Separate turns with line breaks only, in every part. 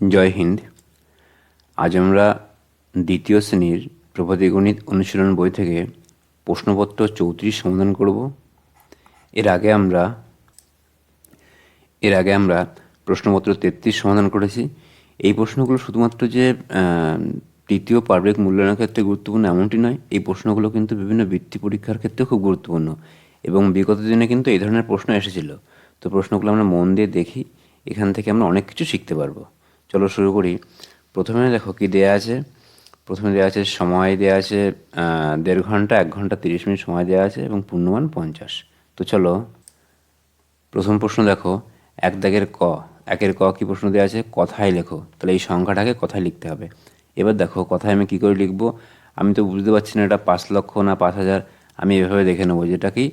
জয় হিন্দ। আজ আমরা দ্বিতীয় শ্রেণির প্রভাতী গণিত অনুশীলন বই থেকে প্রশ্নপত্র চৌত্রিশ সমাধান করব। এর আগে আমরা, এর আগে আমরা প্রশ্নপত্র তেত্রিশ সমাধান করেছি। এই প্রশ্নগুলো শুধুমাত্র যে তৃতীয় পার্বিক মূল্যায়নের ক্ষেত্রে গুরুত্বপূর্ণ এমনটি নয়, এই প্রশ্নগুলো কিন্তু বিভিন্ন বৃত্তি পরীক্ষার ক্ষেত্রে খুব গুরুত্বপূর্ণ এবং বিগত দিনে কিন্তু এই ধরনের প্রশ্ন এসেছিল। তো প্রশ্নগুলো আমরা মন দিয়ে দেখি, এখান থেকে আমরা অনেক কিছু শিখতে পারব। চলো শুরু করি। প্রথমে দেখো কি দেয়া আছে? প্রথমে দেওয়া আছে সময় দেওয়া আছে দেড় ঘণ্টা, এক ঘণ্টা, তিরিশ মিনিট সময় দেওয়া আছে এবং পূর্ণমান পঞ্চাশ। তো চলো, প্রথম প্রশ্ন দেখো, এক দাগের ক, একের ক কি প্রশ্ন দেওয়া আছে? কথায় লেখো। তাহলে এই সংখ্যাটাকে কথায় লিখতে হবে। এবার দেখো, কথায় আমি কি করে লিখব? আমি তো বুঝতে পারছি না এটা পাঁচ লক্ষ না পাঁচ হাজার। আমি এভাবে দেখে নেব, যেটা কি?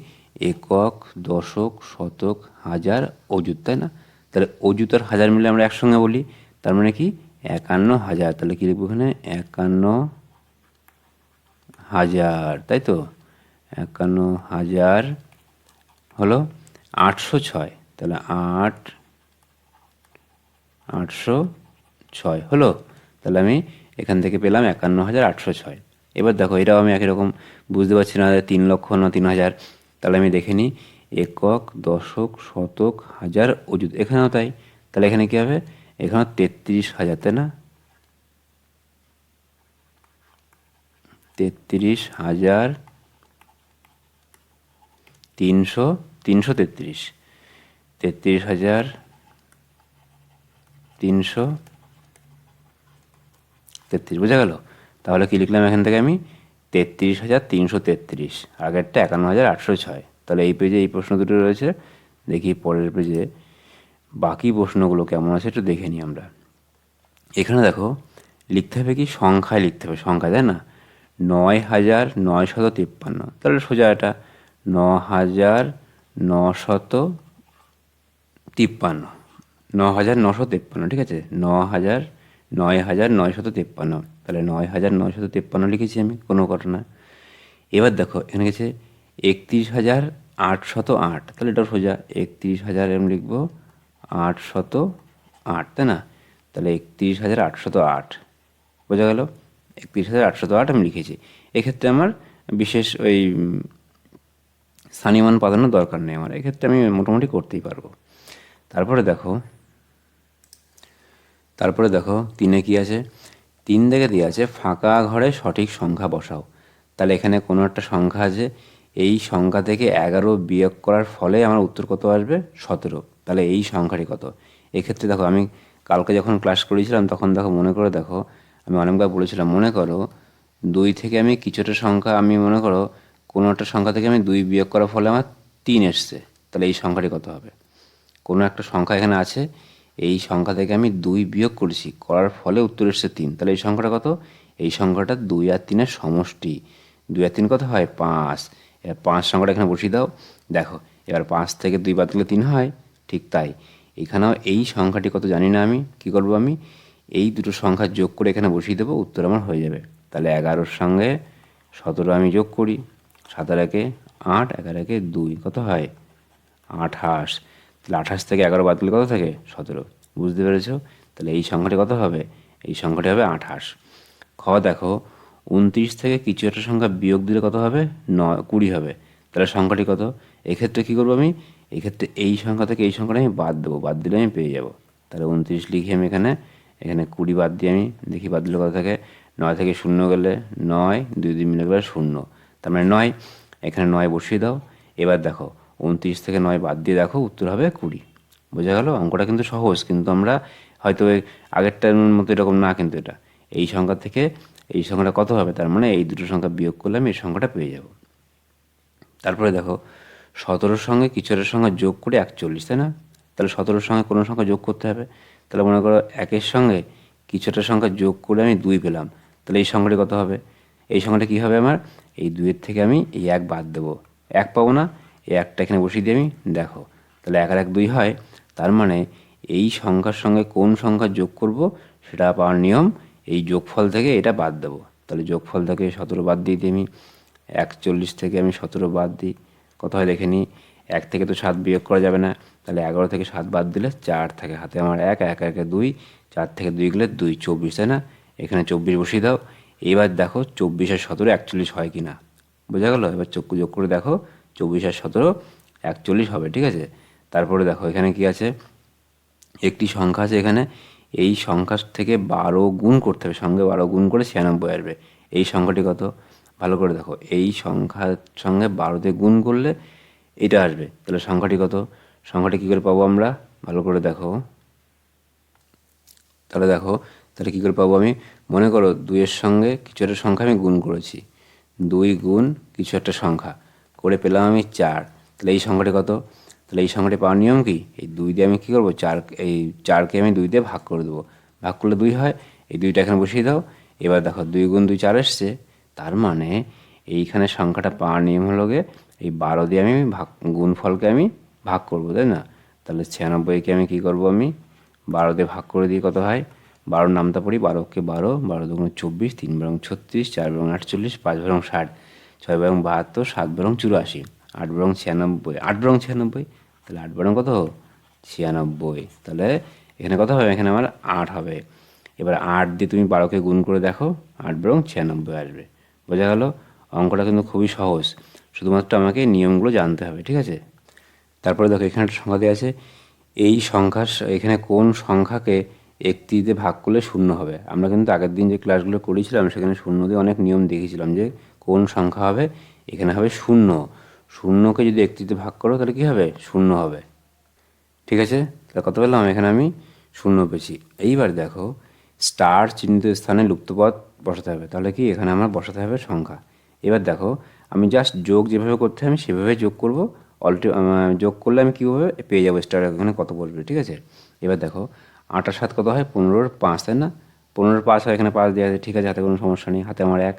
একক, দশক, শতক, হাজার, অযুত, তাই না? তাহলে অযুত আর হাজার মিলে আমরা একসঙ্গে বলি। তার মানে কি? একান্ন হাজার। তাহলে কি লিখব এখানে? একান্ন হাজার। তাই তো? একান্ন হাজার হলো আটশো ছয়। তাহলে আট, আটশো ছয় হলো। তাহলে আমি এখান থেকে পেলাম একান্ন হাজার আটশো ছয়। এবার দেখো, এটাও আমি একই রকম বুঝতে পারছি না, তিন লক্ষ না তিন হাজার। তাহলে আমি দেখে নিই, একক, দশক, শতক, হাজার, অযুত। এখানেও তাই। তাহলে এখানে কী হবে? এখানে তেত্রিশ হাজার, তাই না? তেত্রিশ হাজার তিনশো তিনশো তেত্রিশ। তেত্রিশ হাজার তিনশো তেত্রিশ, বোঝা গেল? তাহলে কি লিখলাম এখান থেকে আমি? তেত্রিশ হাজার তিনশো তেত্রিশ, আগেরটা একান্ন হাজার আটশো ছয়। তাহলে এই পেজে এই প্রশ্ন দুটো রয়েছে, দেখি পরের পেজে বাকি প্রশ্নগুলো কেমন আছে একটু দেখে নিই আমরা। এখানে দেখো, লিখতে হবে কি? সংখ্যায় লিখতে হবে। সংখ্যা, তাই না? নয় হাজার নয় শত তিপ্পান্ন। তাহলে সোজা এটা। ন হাজার নশত তিপ্পান্ন। ন হাজার নশো তিপ্পান্ন, ঠিক আছে? ন হাজার নয় হাজার নয়শত তিপ্পান্ন। তাহলে নয় হাজার নয়শত তিপ্পান্ন লিখেছি আমি কোনো ঘটনা। এবার দেখো, এখানে গেছে একত্রিশ হাজার আটশত আট। তাহলে এটা সোজা। একত্রিশ হাজার এরম লিখব। আটশত আট, তাই না? তাহলে একত্রিশ হাজার আটশত আট, বোঝা গেল? একত্রিশ হাজার আটশত আট আমি লিখেছি। এক্ষেত্রে আমার বিশেষ ওই স্থানীয় পাতানোর দরকার নেই আমার। এক্ষেত্রে আমি মোটামুটি করতেই পারব। তারপরে দেখো তারপরে দেখো, তিনে কি আছে? তিন দিকে দিয়ে আছে, ফাঁকা ঘরে সঠিক সংখ্যা বসাও। তাহলে এখানে কোনো একটা সংখ্যা আছে, এই সংখ্যা থেকে এগারো বিয়োগ করার ফলে আমার উত্তর কত আসবে? সতেরো। তাহলে এই সংখ্যাটি কত? এক্ষেত্রে দেখো, আমি কালকে যখন ক্লাস করেছিলাম, তখন দেখো, মনে করে দেখো, আমি অনেকবার বলেছিলাম, মনে করো, দুই থেকে আমি কিছুটা সংখ্যা, আমি মনে করো কোনো একটা সংখ্যা থেকে আমি দুই বিয়োগ করার ফলে আমার তিন এসছে। তাহলে এই সংখ্যাটি কত হবে? কোনো একটা সংখ্যা এখানে আছে, এই সংখ্যা থেকে আমি দুই বিয়োগ করেছি, করার ফলে উত্তর এসছে তিন। তাহলে এই সংখ্যাটা কত? এই সংখ্যাটা দুই আর তিনের সমষ্টি। দুই আর তিন কত হয়? পাঁচ। এবার পাঁচ সংখ্যাটা এখানে বসিয়ে দাও। দেখো, এবার পাঁচ থেকে দুই বাদ দিলে তিন হয়। ঠিক তাই। এখানেও এই সংখ্যাটি কত জানি না আমি, কি করব আমি? এই দুটো সংখ্যা যোগ করে এখানে বসিয়ে দেবো, উত্তর আমার হয়ে যাবে। তাহলে এগারোর সঙ্গে সতেরো আমি যোগ করি, সাতার একে আট এগারো একে দুই, কত হয়? আঠাশ। তাহলে আঠাশ থেকে এগারো বাদ কত থাকে? সতেরো। বুঝতে পেরেছ? তাহলে এই সংখ্যাটি কত হবে? এই সংখ্যাটি হবে আঠাশ। খ, দেখো, উনত্রিশ থেকে কিছু একটা সংখ্যা বিয়োগ দিলে কত হবে? ন, কুড়ি হবে। তাহলে সংখ্যাটি কত? এক্ষেত্রে কী করব আমি? এক্ষেত্রে এই সংখ্যা থেকে এই সংখ্যাটা আমি বাদ দেবো, বাদ দিলে আমি পেয়ে যাব। তাহলে উনত্রিশ লিখি আমি এখানে এখানে কুড়ি বাদ দিয়ে আমি দেখি বাদ দিলে কত থাকে? নয় থেকে শূন্য গেলে নয়, দুই দুই মিলে গেলে শূন্য। তার মানে নয়, এখানে নয় বসিয়ে দাও। এবার দেখো, উনত্রিশ থেকে নয় বাদ দিয়ে দেখো, উত্তর হবে কুড়ি। বোঝা গেল? অঙ্কটা কিন্তু সহজ, কিন্তু আমরা হয়তো আগেরটার মতো এরকম না কিন্তু এটা। এই সংখ্যা থেকে এই সংখ্যাটা কত হবে? তার মানে এই দুটো সংখ্যা বিয়োগ করলে আমি এই সংখ্যাটা পেয়ে যাব। তারপরে দেখো সতেরোর সঙ্গে কিছুটার সঙ্গে যোগ করে একচল্লিশ, তাই না? তাহলে সতেরোর সঙ্গে কোনো সংখ্যা যোগ করতে হবে। তাহলে মনে করো একের সঙ্গে কিছুটা সংখ্যা যোগ করে আমি দুই পেলাম। তাহলে এই সংখ্যাটি কত হবে? এই সংখ্যাটা কী হবে আমার? এই দুইয়ের থেকে আমি এই এক বাদ দেবো। এক পাবো না, এই একটা এখানে বসিয়ে দিয়ে আমি দেখো। তাহলে এক আর এক দুই হয়, তার মানে এই সংখ্যার সঙ্গে কোন সংখ্যা যোগ করব সেটা পাওয়ার নিয়ম, এই যোগফল থেকে এটা বাদ দেবো। তাহলে যোগফল থেকে সতেরো বাদ দিয়ে দিই আমি। একচল্লিশ থেকে আমি সতেরো বাদ দিই। কত হয় দেখে নিই এক থেকে তো সাত বিয়োগ করা যাবে না। তাহলে এগারো থেকে সাত বাদ দিলে চার থাকে হাতে আমার এক এক, একে দুই, চার থেকে দুই গেলে দুই, চব্বিশ, তাই না? এখানে চব্বিশ বসিয়ে দাও। এবার দেখো চব্বিশ আর সতেরো একচল্লিশ হয় কি না বোঝা গেল? এবার চক্ষু যোগ করে দেখো, চব্বিশ আর সতেরো একচল্লিশ হবে, ঠিক আছে? তারপরে দেখো এখানে কি আছে? একটি সংখ্যা আছে এখানে। এই সংখ্যা থেকে বারো গুণ করতে হবে, সঙ্গে বারো গুণ করে ছিয়ানব্বই আসবে। এই সংখ্যাটি কত? ভালো করে দেখো, এই সংখ্যার সঙ্গে বারো দিয়ে গুণ করলে এটা আসবে। তাহলে সংখ্যাটি কত? সংখ্যাটি কী করে পাবো আমরা? ভালো করে দেখো। তাহলে দেখো, তাহলে কী করে পাবো আমি? মনে করো দুইয়ের সঙ্গে কিছু একটা সংখ্যা আমি গুণ করেছি। দুই গুণ কিছু একটা সংখ্যা, করে পেলাম আমি চার। তাহলে এই সংখ্যাটি কত? তাহলে এই সংখ্যাটি পাওয়ার নিয়ম কি? এই দুই দিয়ে আমি কী করব? চার, এই চারকে আমি দুই দিয়ে ভাগ করে দেবো। ভাগ করলে দুই হয়, এই দুইটা এখানে বসিয়ে দাও। এবার দেখো, দুই গুণ দুই চার এসছে। তার মানে এইখানে সংখ্যাটা পাওয়ার নিয়ম হলো গিয়ে এই বারো দিয়ে আমি ভাগ, গুণফলকে আমি ভাগ করব, তাই না? তাহলে ছিয়ানব্বইকে আমি কী করব আমি? বারো দিয়ে ভাগ করে দিই কত হয়? বারোর নামটা পড়ি বারোকে বারো বারো দুগুণ চব্বিশ, তিন বারং ছত্রিশ, চার বারং আটচল্লিশ, পাঁচ বারং ষাট, ছয় বারং বাহাত্তর, সাত বারং চুরাশি, আট বারং ছিয়ানব্বই, আট বারং ছিয়ানব্বই, তাহলে আট বারং কত? ছিয়ানব্বই। তাহলে এখানে কত হবে? এখানে আমার আট হবে। এবার আট দিয়ে তুমি বারোকে গুণ করে দেখো, আট বরং ছিয়ানব্বই আসবে। বোঝা গেল অঙ্কটা কিন্তু খুবই সহজ। শুধুমাত্র আমাকে নিয়মগুলো জানতে হবে, ঠিক আছে? তারপরে দেখো, এখানে একটা সংখ্যা দেওয়া আছে। এই সংখ্যা এখানে কোন সংখ্যাকে একটি দিয়ে ভাগ করলে শূন্য হবে? আমরা কিন্তু আগের দিন যে ক্লাসগুলো করেছিলাম, সেখানে শূন্য দিয়ে অনেক নিয়ম দেখিয়েছিলাম যে কোন সংখ্যা হবে, এখানে হবে শূন্য। শূন্যকে যদি একটিতে ভাগ করো, তাহলে কী হবে? শূন্য হবে। ঠিক আছে? তাহলে কত পেলাম? এখানে আমি শূন্য পেয়েছি। এইবার দেখো, স্টার চিহ্নিত স্থানে লুপ্তপদ বসাতে হবে। তাহলে কি? এখানে আমার বসাতে হবে সংখ্যা। এবার দেখো, আমি জাস্ট যোগ যেভাবে করতে হয়, আমি সেভাবে যোগ করব। অল্টি যোগ করলে আমি কীভাবে পেয়ে যাব স্টার এখানে কত বসবে, ঠিক আছে? এবার দেখো, আটার সাত কত হয়? পনেরোর পাঁচ, তাই না? পনেরোর পাঁচ হয়, এখানে পাঁচ দেওয়া আছে, ঠিক আছে, হাতে কোনো সমস্যা নেই। হাতে আমার এক,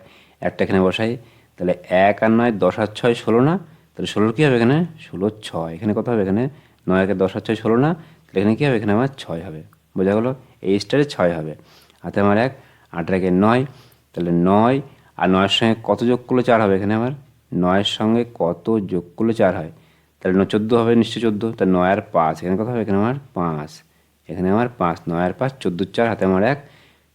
একটা এখানে বসাই। তাহলে এক আর নয়, দশ আর ছয়, ষোলো না? তাহলে ষোলোর কী হবে এখানে? ষোলো, ছয়। এখানে কত হবে? এখানে নয় একে দশ আর ছয়, ষোলো না? তাহলে এখানে কী হবে? এখানে আমার ছয় হবে। বোঝা গেলো? এই স্টারে ছয় হবে। হাতে আমার এক আট একে নয়, তাহলে নয় আর নয়ের সঙ্গে কত যোগ করলে চার হবে এখানে আমার নয়ের সঙ্গে কত যোগ করলে চার হয়? তাহলে ন চোদ্দ হবে নিশ্চয়ই চোদ্দ। তাহলে নয় আর পাঁচ, এখানে কত হবে? এখানে আমার পাঁচ। এখানে আমার পাঁচ, নয় আর পাঁচ, চোদ্দ চার, হাতে আমার এক,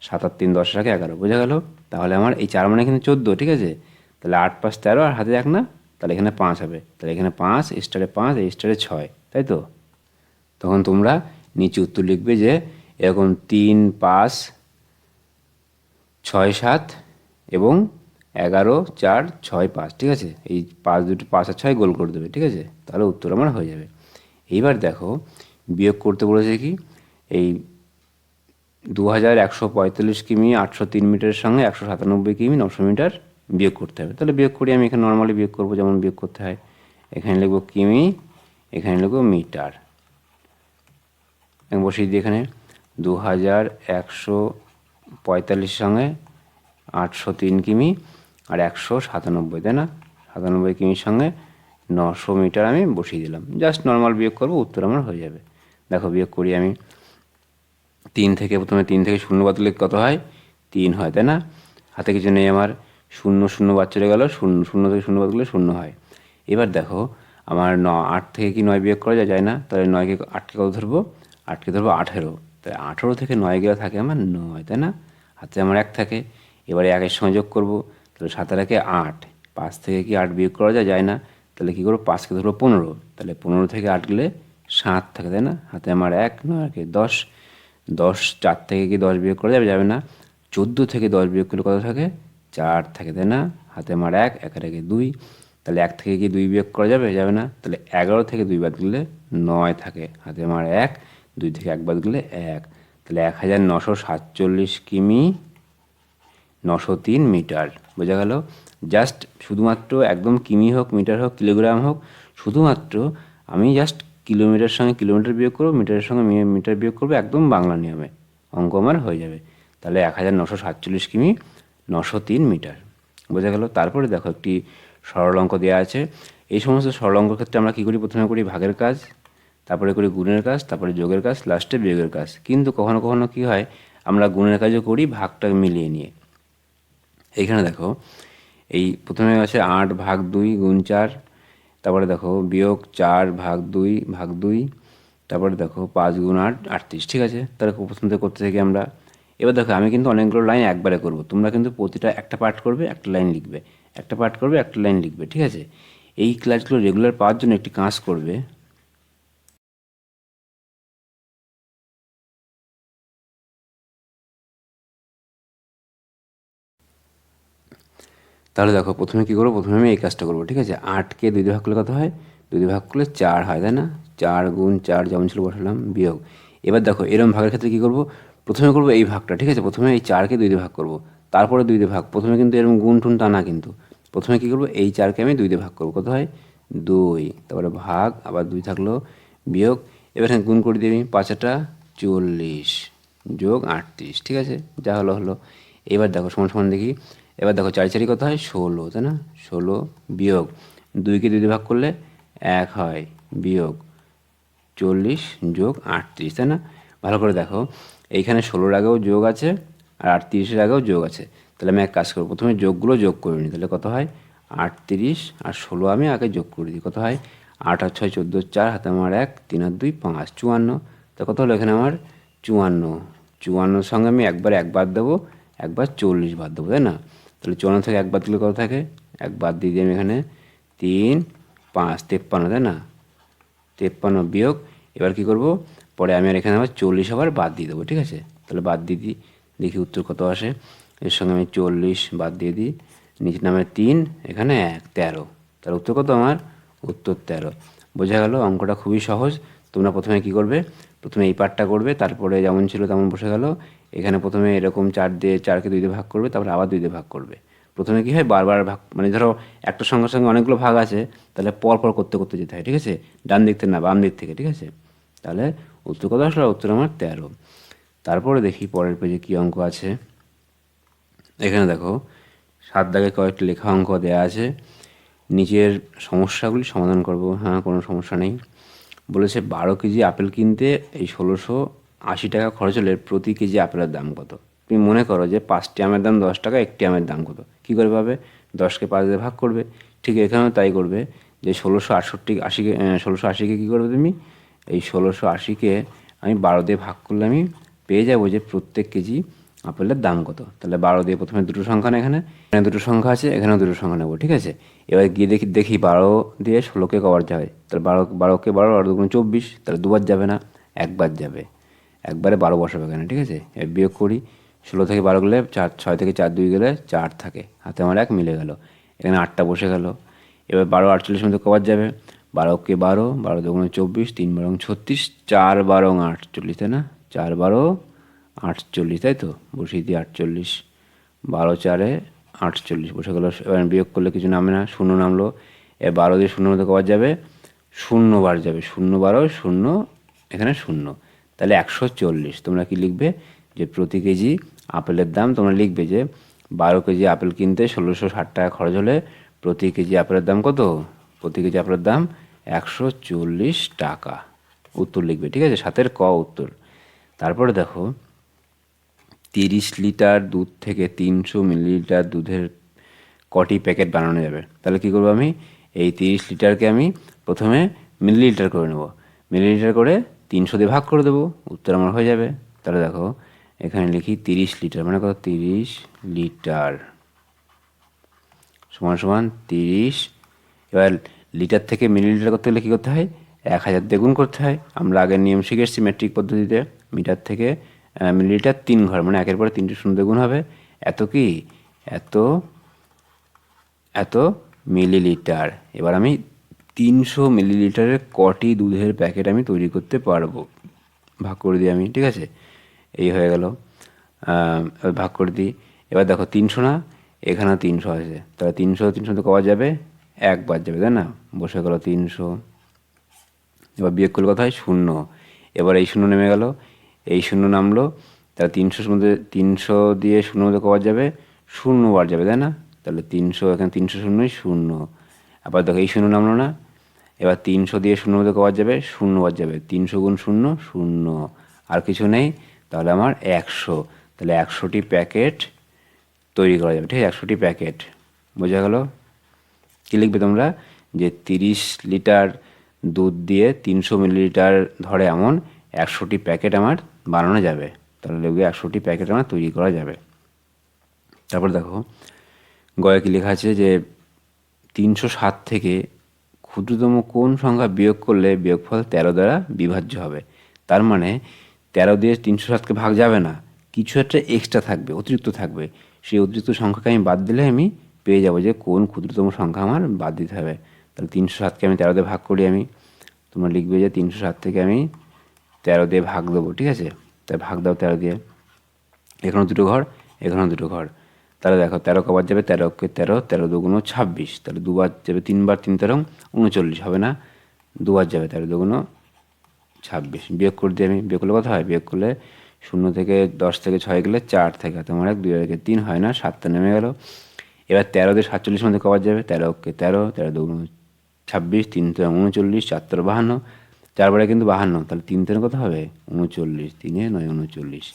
সাত আর তিন, দশ রাখে এগারো। বোঝা গেল? তাহলে আমার এই চার মানে এখানে চোদ্দ, ঠিক আছে? তাহলে আট পাঁচ তেরো আর হাতে এক না? তাহলে এখানে পাঁচ হবে। তাহলে এখানে পাঁচ স্টারে পাঁচ, এই স্টারে ছয়, তাই তো? তখন তোমরা নিচে উত্তর লিখবে যে এরকম তিন পাঁচ ছয় সাত এবং এগারো চার ছয় পাঁচ, ঠিক আছে? এই পাঁচ দুটো, পাঁচ আর ছয় গোল করে দেবে, ঠিক আছে? তাহলে উত্তর আমার হয়ে যাবে। এইবার দেখো, বিয়োগ করতে বলেছে কি? এই দু হাজার একশো পঁয়তাল্লিশ কিমি আটশো তিন মিটারের সঙ্গে একশো সাতানব্বই কিমি নশো মিটার বিয়োগ করতে হবে। তাহলে বিয়োগ করি আমি, এখানে নর্মালি বিয়োগ করব, যেমন বিয়োগ করতে হয়। এখানে লিখব কিমি, এখানে লিখব মিটার। বসিয়ে দিই এখানে। দু হাজার একশো পঁয়তাল্লিশ সঙ্গে আটশো তিন কিমি আর একশো সাতানব্বই, তাই না? সাতানব্বই কিমির সঙ্গে নশো মিটার আমি বসিয়ে দিলাম। জাস্ট নর্মাল বিয়োগ করব, উত্তর আমার হয়ে যাবে। দেখো, বিয়োগ করি আমি। তিন থেকে, প্রথমে তিন থেকে শূন্য বাদ কত হয়? তিন হয়, তাই না? হাতে কিছু নেই আমার। শূন্য শূন্য বাদ চলে গেল। শূন্য শূন্য থেকে শূন্য বাদ শূন্য হয়। এবার দেখো, আমার ন, আট থেকে কি নয় বিয়োগ করা যায়? যায় না। তাহলে নয়কে আটকে কত ধরবো? আটকে ধরবো আঠেরো। তাই আঠেরো থেকে নয় গেলে থাকে আমার নয়, তাই না? হাতে আমার এক থাকে, এবারে একের সঙ্গে যোগ করব, তাহলে সাতের একে আট। পাঁচ থেকে কি আট বিয়োগ করা যায়? যায় না। তাহলে কী করব? পাঁচকে ধরবো পনেরো। তাহলে পনেরো থেকে আট গেলে সাত থাকে, তাই না? হাতে আমার এক, নয় একে দশ। দশ, চার থেকে কি দশ বিয়োগ করা যাবে? যাবে না। চোদ্দ থেকে দশ বিয়োগ করলে কত থাকে? চার থাকে, তাই না? হাতে আমার এক একের একে দুই। তাহলে এক থেকে কি দুই বিয়োগ করা যাবে? যাবে না। তাহলে এগারো থেকে দুই বাদ গেলে নয় থাকে। হাতে আমার এক, দুই থেকে এক বাদ গেলে এক। তাহলে এক হাজার নশো সাতচল্লিশ কিমি, নশো তিন মিটার। বোঝা গেল? জাস্ট শুধুমাত্র একদম কিমি হোক, মিটার হোক, কিলোগ্রাম হোক, শুধুমাত্র আমি জাস্ট কিলোমিটার সঙ্গে কিলোমিটার বিয়োগ করব, মিটারের সঙ্গে মিটার বিয়োগ করব, একদম বাংলা নিয়মে। অঙ্ক আমার হয়ে যাবে। তাহলে এক হাজার নশো সাতচল্লিশ কিমি, নশো তিন মিটার। বোঝা গেল? তারপরে দেখো একটি সরল অঙ্ক দেওয়া আছে। এই সমস্ত সরল অঙ্কের ক্ষেত্রে আমরা কী করি? প্রথমে করি ভাগের কাজ। তারপরে করি গুণের কাজ, তারপরে যোগের কাজ লাস্টে বিয়োগের কাজ। কিন্তু কখনো কখনো কী হয়, আমরা গুণের কাজও করি, ভাগটা মিলিয়ে নিয়ে। এইখানে দেখো, এই প্রথমে আছে আট ভাগ দুই গুণ চার, তারপরে দেখো বিয়োগ চার ভাগ দুই ভাগ দুই, তারপরে দেখো পাঁচ গুণ আট, আটত্রিশ। ঠিক আছে? তাহলে থেকে করতে থাকি আমরা। এবার দেখো, আমি কিন্তু অনেকগুলো লাইন একবারে করব। তোমরা কিন্তু প্রতিটা একটা পার্ট করবে, একটা লাইন লিখবে। একটা পার্ট করবে, একটা লাইন লিখবে। ঠিক আছে? এই ক্লাসগুলো রেগুলার পাওয়ার জন্য একটি কাজ করবে। তাহলে দেখো প্রথমে কী করব? প্রথমে আমি এই কাজটা করব, ঠিক আছে? আটকে দুই ভাগ করলে কত হয়? দুই ভাগ করলে চার হয়, তাই না? চার গুণ চার যেমন ছিল বসালাম, বিয়োগ। এবার দেখো, এরম ভাগের ক্ষেত্রে কী করব? প্রথমে করব এই ভাগটা, ঠিক আছে? প্রথমে এই চারকে দুই ভাগ করব, তারপরে দুই ভাগ প্রথমে কিন্তু এরকম গুণ টুন টা না কিন্তু। প্রথমে কী করব? এই চারকে আমি দুই ভাগ করব, কত হয়? দুই। তারপরে ভাগ, আবার দুই থাকল, বিয়োগ। এবার এখানে গুণ করে দিবি পাঁচাটা চল্লিশ যোগ আটত্রিশ, ঠিক আছে? যা হলো হলো। এবার দেখো, সমান সমান দেখি। এবার দেখো চারি চারি কত হয়? ষোলো, তাই না? ষোলো বিয়োগ। দুইকে দুই ভাগ করলে এক হয় বিয়োগ। চল্লিশ যোগ আটত্রিশ, তাই না? ভালো করে দেখো। এইখানে ষোলোর আগেও যোগ আছে আর আটত্রিশের আগেও যোগ আছে। তাহলে আমি এক কাজ করব। প্রথমে যোগগুলো যোগ করে নিই। তাহলে কত হয়? আটত্রিশ আর ষোলো আমি আগে যোগ করে দিই। কত হয়? আট আর ছয় চোদ্দ চার, হাতে আমার এক, তিন আর দুই, পাঁচ, চুয়ান্ন। তা কত হলো এখানে আমার? চুয়ান্ন। চুয়ান্নর সঙ্গে আমি একবার এক বাদ দেবো, একবার চল্লিশ বাদ দেবো, তাই না? তাহলে চুয়ান্ন থেকে এক বাদ দিলে কত থাকে? এক বাদ দিয়ে দিই আমি এখানে তিন, পাঁচ, তেপ্পান্ন, তাই না? তেপ্পান্ন বিয়োগ, এবার কি করব? পরে আমি আর এখানে আবার চল্লিশ আবার বাদ দিয়ে দেবো, ঠিক আছে? তাহলে বাদ দিয়ে দিই, দেখি উত্তর কত আসে। এর সঙ্গে আমি চল্লিশ বাদ দিয়ে দিই, নিচে নামে তিন, এখানে এক, তেরো। তাহলে উত্তর কত আমার? উত্তর তেরো। বোঝা গেল, অঙ্কটা খুবই সহজ। তোমরা প্রথমে কি করবে? প্রথমে এই পার্টটা করবে, তারপরে যেমন ছিল তেমন বসে গেল। এখানে প্রথমে এরকম চার দিয়ে, চারকে দুই দিয়ে ভাগ করবে, তারপরে আবার দুই দিয়ে ভাগ করবে। প্রথমে কি হয়, বারবার ভাগ মানে ধরো একটা সঙ্গে সঙ্গে অনেকগুলো ভাগ আছে, তাহলে পর পর করতে করতে যেতে হয়, ঠিক আছে? ডান দিক থেকে না, বাম দিক থেকে, ঠিক আছে? তাহলে উত্তর কত আসলে? উত্তর আমার তেরো। তারপরে দেখি পরের পেজে কী অঙ্ক আছে। এখানে দেখো, সাত দাগে কয়েকটি লেখা অঙ্ক দেওয়া আছে। নিচের সমস্যাগুলি সমাধান করব। হ্যাঁ কোনো সমস্যা নেই। বলেছে বারো কেজি আপেল কিনতে এই ষোলোশো আশি টাকা খরচ হলে প্রতি কেজি আপেলের দাম কত? তুমি মনে করো যে পাঁচটি আমের দাম দশ টাকা, একটি আমের দাম কত? কী করে পাবে? দশকে পাঁচ দিয়ে ভাগ করবে। ঠিক এখানেও তাই করবে যে ষোলোশো আটষট্টি আশিকে ষোলোশো আশিকে কী করবে তুমি? এই ষোলোশো আশিকে আমি বারো দিয়ে ভাগ করলে আমি পেয়ে যাব যে প্রত্যেক কেজি আপেলের দাম কত? তাহলে বারো দিয়ে প্রথমে দুটো সংখ্যা এখানে? এখানে দুটো সংখ্যা আছে, এখানেও দুটো সংখ্যা নেব, ঠিক আছে? এবার গিয়ে দেখি দেখি বারো দিয়ে ষোলোকে কবার যাবে। তাহলে বারো, বারোকে বারো, আর দুগুণ চব্বিশ, তাহলে দুবার যাবে না, একবার যাবে। একবারে বারো বসাবে এখানে, ঠিক আছে? এবার বিয়োগ করি, ষোলো থেকে বারো গেলে চার, ছয় থেকে চার, দুই গেলে চার থাকে। হাতে আমার এক মিলে গেল। এখানে আটটা বসে গেল। এবার বারো আটচল্লিশ মধ্যে কবার যাবে? বারোকে বারো বারো দুগুণে চব্বিশ, তিন বারো ছত্রিশ, চার বারো আটচল্লিশ, তাই না? চার বারো আটচল্লিশ, তাই তো? বসিয়ে দিই আটচল্লিশ। বারো চারে আটচল্লিশ, বসে গেলো, এবার বিয়োগ করলে কিছু নামে না, শূন্য নামলো। এ বারো দিয়ে শূন্য মধ্যে কবার যাবে? শূন্য বার যাবে, শূন্য বারো, শূন্য, এখানে শূন্য। তাহলে একশো চল্লিশ, তোমরা কি লিখবে? যে প্রতি কেজি আপেলের দাম, তোমরা লিখবে যে বারো কেজি আপেল কিনতে ষোলোশো ষাট টাকা খরচ হলে প্রতি কেজি আপেলের দাম কত? প্রতি কেজি আপেলের দাম একশো চল্লিশ টাকা। উত্তর লিখবে, ঠিক আছে? সাতের ক উত্তর। তারপরে দেখো তিরিশ লিটার দুধ থেকে তিনশো মিলিলিটার দুধের কটি প্যাকেট বানানো যাবে। তাহলে কী করব আমি? এই তিরিশ লিটারকে আমি প্রথমে মিলিলিটার করে নেব। মিলিলিটার করে তিনশো দিয়ে ভাগ করে দেবো। উত্তর আমার হয়ে যাবে। তাহলে দেখো, এখানে লিখি তিরিশ লিটার মানে কত? তিরিশ লিটার। সমান সমান তিরিশ। এবার লিটার থেকে মিলিলিটার করতে গেলে কী করতে হয়? এক হাজার দিয়ে করতে হয়। আমরা আগের নিয়ম শিখে এসেছি মেট্রিক পদ্ধতিতে। মিটার থেকে মিলিলিটার তিন ঘর মানে একের পরে তিনটে শূন্য গুণ হবে। এত কি? এত এত মিলিলিটার। এবার আমি তিনশো মিলিলিটারের কটি দুধের প্যাকেট আমি তৈরি করতে পারব। ভাগ করে দিই আমি, ঠিক আছে? এই হয়ে গেল। ভাগ করে দিই। এবার দেখো, তিনশো না? এখানেও তিনশো আছে। তাহলে তিনশো তিনশো তো কওয়া যাবে? একবার যাবে, তাই না? বসে গেল তিনশো। এবার বিয়োগ করলে কথা হয়? শূন্য। এবার এই শূন্য নেমে গেল। এই শূন্য নামলো, তাহলে তিনশোর মধ্যে তিনশো দিয়ে শূন্য মধ্যে কবার যাবে? শূন্য বার যাবে, তাই না? তাহলে তিনশো, এখানে তিনশো শূন্যই শূন্য। আবার দেখো, এই শূন্য নামলো না। এবার তিনশো দিয়ে শূন্য মধ্যে কবার যাবে? শূন্য বার যাবে। তিনশো গুণ শূন্য শূন্য। আর কিছু নেই? তাহলে আমার একশো। তাহলে একশোটি প্যাকেট তৈরি করা যাবে, ঠিক আছে? একশোটি প্যাকেট। বোঝা গেল? কী লিখবে তোমরা? যে তিরিশ লিটার দুধ দিয়ে তিনশো মিলিলিটার ধরে এমন একশোটি প্যাকেট আমার বানানো যাবে। তাহলে দেখবে একশোটি প্যাকেট আমার তৈরি করা যাবে। তারপর দেখো, গয়ে কি লেখা আছে যে, তিনশো সাত থেকে ক্ষুদ্রতম কোন সংখ্যা বিয়োগ করলে বিয়োগফল তেরো দ্বারা বিভাজ্য হবে? তার মানে তেরো দিয়ে তিনশো সাতকে ভাগ যাবে না। কিছু একটা এক্সট্রা থাকবে, অতিরিক্ত থাকবে। সেই অতিরিক্ত সংখ্যাকে আমি বাদ দিলে আমি পেয়ে যাব যে, কোন ক্ষুদ্রতম সংখ্যা আমার বাদ দিতে হবে। তাহলে তিনশো সাতকে আমি তেরোতে ভাগ করি আমি। তোমরা লিখবে যে তিনশো সাত থেকে আমি তেরো দিয়ে ভাগ দেবো, ঠিক আছে? তাই ভাগ দাও তেরো দিয়ে। এখানেও দুটো ঘর, এখানেও দুটো ঘর। তাহলে দেখো, তেরো কবার যাবে তেরোকে তেরো তেরো দুগুণ ছাব্বিশ। তাহলে দুবার যাবে তিনবার তিন তেরো উনচল্লিশ, হবে না? দুবার যাবে তেরো দুগুণ ছাব্বিশ। বিয়োগ করে দিই আমি। বিয়োগ করলে কথা হয়? বিয়োগ করলে শূন্য থেকে দশ থেকে ছয় গেলে চার থেকে। তোমার এক, দুই থেকে তিন হয় না? সাতটা নেমে গেল। এবার তেরো দিয়ে সাতচল্লিশ মধ্যে কবার যাবে? তেরোকে তেরো তেরো দুগুণ ছাব্বিশ, তিন তেরো উনচল্লিশ, চার তেরো বাহান্ন। চারবারে কিন্তু বাহান্ন, তাহলে তিন তেরো কত হবে? উনচল্লিশ, তিনে নয়, উনচল্লিশ।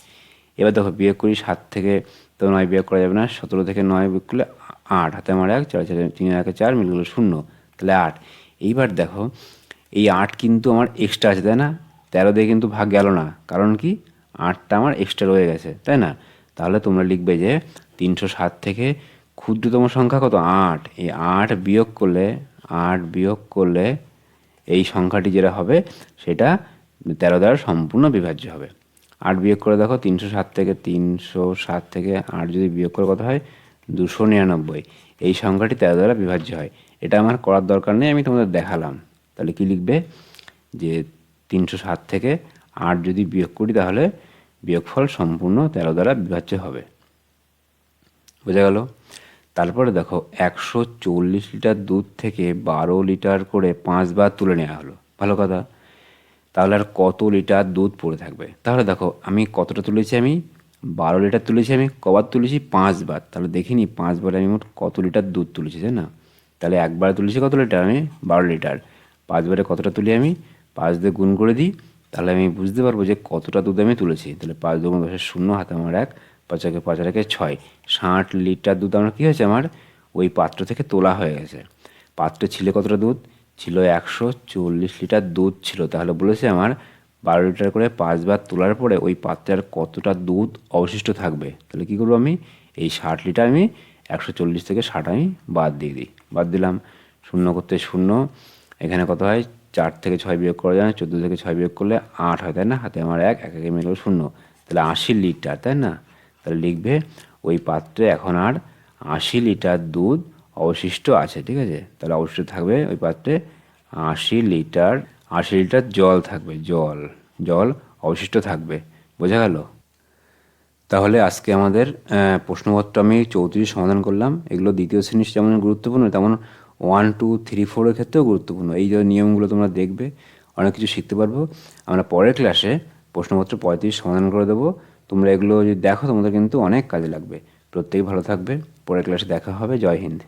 এবার দেখো, বিয়োগ করি সাত থেকে তো নয় বিয়োগ করা যাবে না, সতেরো থেকে নয় বিয়োগ করলে আট, হাতে আমার এক, চার চার তিন একে চার, মিল গেলো শূন্য, তাহলে আট। এইবার দেখো, এই আট কিন্তু আমার এক্সট্রা আছে, তাই না? তেরো দিয়ে কিন্তু ভাগ গেল না, কারণ কি? আটটা আমার এক্সট্রা রয়ে গেছে, তাই না? তাহলে তোমরা লিখবে যে তিনশো সাত থেকে ক্ষুদ্রতম সংখ্যা কত? আট। এই আট বিয়োগ করলে, আট বিয়োগ করলে এই সংখ্যাটি যেটা হবে, সেটা তেরো দ্বারা সম্পূর্ণ বিভাজ্য হবে। আট বিয়োগ করে দেখো, তিনশো সাত থেকে তিনশো সাত থেকে আট যদি বিয়োগ করে কত হয়? দুশো নিরানব্বই। এই সংখ্যাটি তেরো দ্বারা বিভাজ্য হয়। এটা আমার করার দরকার নেই, আমি তোমাদের দেখালাম। তাহলে কি লিখবে? যে তিনশো সাত থেকে আট যদি বিয়োগ করি, তাহলে বিয়োগফল সম্পূর্ণ তেরো দ্বারা বিভাজ্য হবে। বোঝা গেল? তারপরে দেখো একশো চল্লিশ লিটার দুধ থেকে বারো লিটার করে পাঁচবার তুলে নেওয়া হলো। ভালো কথা। তাহলে আর কত লিটার দুধ পড়ে থাকবে? তাহলে দেখো, আমি কতটা তুলেছি আমি? বারো লিটার তুলেছি আমি, কবার তুলেছি পাঁচবার। তাহলে দেখিনি পাঁচবার আমি মোট কত লিটার দুধ তুলেছি, তাই না? তাহলে একবার তুলেছি কত লিটার আমি? বারো লিটার। পাঁচবারে কতটা তুলি আমি? পাঁচ দিয়ে গুণ করে দিই, তাহলে আমি বুঝতে পারব যে কতটা দুধ আমি তুলেছি। তাহলে পাঁচ দুগুণ দশের শূন্য হাতে আমার এক পাঁচ একে ছয়। ষাট লিটার দুধ আমার কী হয়েছে আমার? ওই পাত্র থেকে তোলা হয়ে গেছে। পাত্রে ছিল কতটা দুধ? ছিল একশো চল্লিশ লিটার দুধ ছিল। তাহলে বলেছে আমার বারো লিটার করে পাঁচবার তোলার পরে ওই পাত্রে আর কতটা দুধ অবশিষ্ট থাকবে? তাহলে কী করব আমি? এই ষাট লিটার আমি একশো চল্লিশ থেকে ষাট আমি বাদ দিয়ে দিই। বাদ দিলাম। শূন্য করতে শূন্য। এখানে কত হয়? চার থেকে ছয় বিয়োগ করা যায় চোদ্দ থেকে ছয় বিয়োগ করলে আট হয়, তাই না? হাতে আমার এক এক একে মিলে শূন্য। তাহলে আশি লিটার, তাই না? তাহলে লিখবে, ওই পাত্রে এখন আর আশি লিটার দুধ অবশিষ্ট আছে, ঠিক আছে? তাহলে অবশিষ্ট থাকবে ওই পাত্রে আশি লিটার আশি লিটার জল থাকবে, জল জল অবশিষ্ট থাকবে, বোঝা গেল? তাহলে আজকে আমাদের প্রশ্নপত্র আমি চৌত্রিশ সমাধান করলাম। এগুলো দ্বিতীয় শ্রেণির যেমন গুরুত্বপূর্ণ, তেমন ওয়ান টু থ্রি ফোরের ক্ষেত্রেও গুরুত্বপূর্ণ। এই যে নিয়মগুলো তোমরা দেখবে, অনেক কিছু শিখতে পারব। আমরা পরের ক্লাসে প্রশ্নপত্র পঁয়ত্রিশ সমাধান করে দেবো। তোমরা এগুলো যদি দেখো, তোমাদের কিন্তু অনেক কাজে লাগবে। প্রত্যেকেই ভালো থাকবে। পরের ক্লাসে দেখা হবে। জয় হিন্দ।